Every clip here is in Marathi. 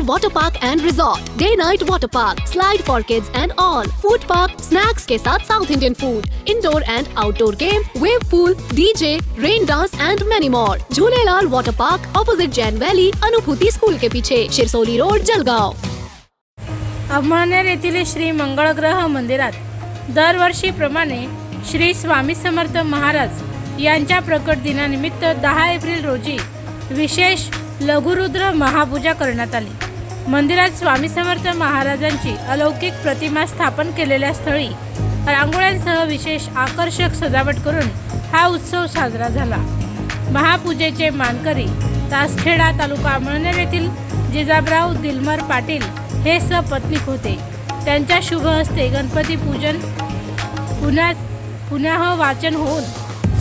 Jhulelal Water Park and Resort, Day Night Water Park, Slide for Kids and all, Food Park, Snacks के साथ South Indian food, Indoor and Outdoor game, Wave Pool, DJ, Rain Dance and many more. Jhulelal Water Park, opposite Jain Valley, Anubhuti school के पीछे, शिरसोली रोड, जलगांव. अमळनेर येथील श्री मंगळग्रह मंदिरात दरवर्षीप्रमाणे श्री स्वामी समर्थ महाराज यांच्या प्रकट दिनानिमित्त दहा एप्रिल रोजी विशेष लघुरुद्र महापूजा करण्यात आली मंदिरात स्वामी समर्थ महाराजांची अलौकिक प्रतिमा स्थापन केलेल्या स्थळी रांगोळ्यांसह विशेष आकर्षक सजावट करून हा उत्सव साजरा झाला. महापूजेचे मानकरी तासखेडा तालुका अमळनेर येथील जिजाबराव दिलमर पाटील हे सपत्नीक होते. त्यांच्या शुभ हस्ते गणपती पूजन पुन्हा पुन्हा वाचन होऊन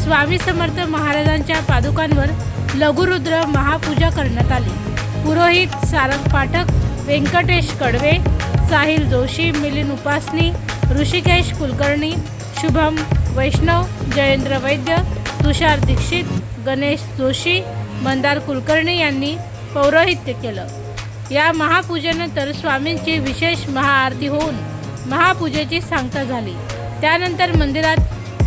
स्वामी समर्थ महाराजांच्या पादुकांवर लघुरुद्र महापूजा करण्यात आली. पुरोहित सारंग पाठक व्यंकटेश कडवे साहिल जोशी मिलिंद उपासनी ऋषिकेश कुलकर्णी शुभम वैष्णव जयेंद्र वैद्य तुषार दीक्षित गणेश जोशी मंदार कुलकर्णी यांनी पौरोहित्य केलं. या महापूजेनंतर स्वामींची विशेष महाआरती होऊन महापूजेची सांगता झाली. त्यानंतर मंदिरात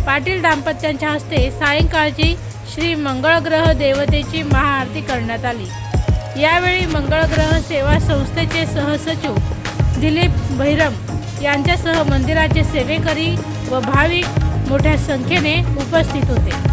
पाटील दाम्पत्यांच्या हस्ते सायंकाळची श्री मंगळग्रह देवतेची महाआरती करण्यात आली. यावेळी मंगळग्रह सेवा संस्थेचे सहसचिव दिलीप भैरम यांच्यासह मंदिराचे सेवेकरी व भाविक मोठ्या संख्येने उपस्थित होते.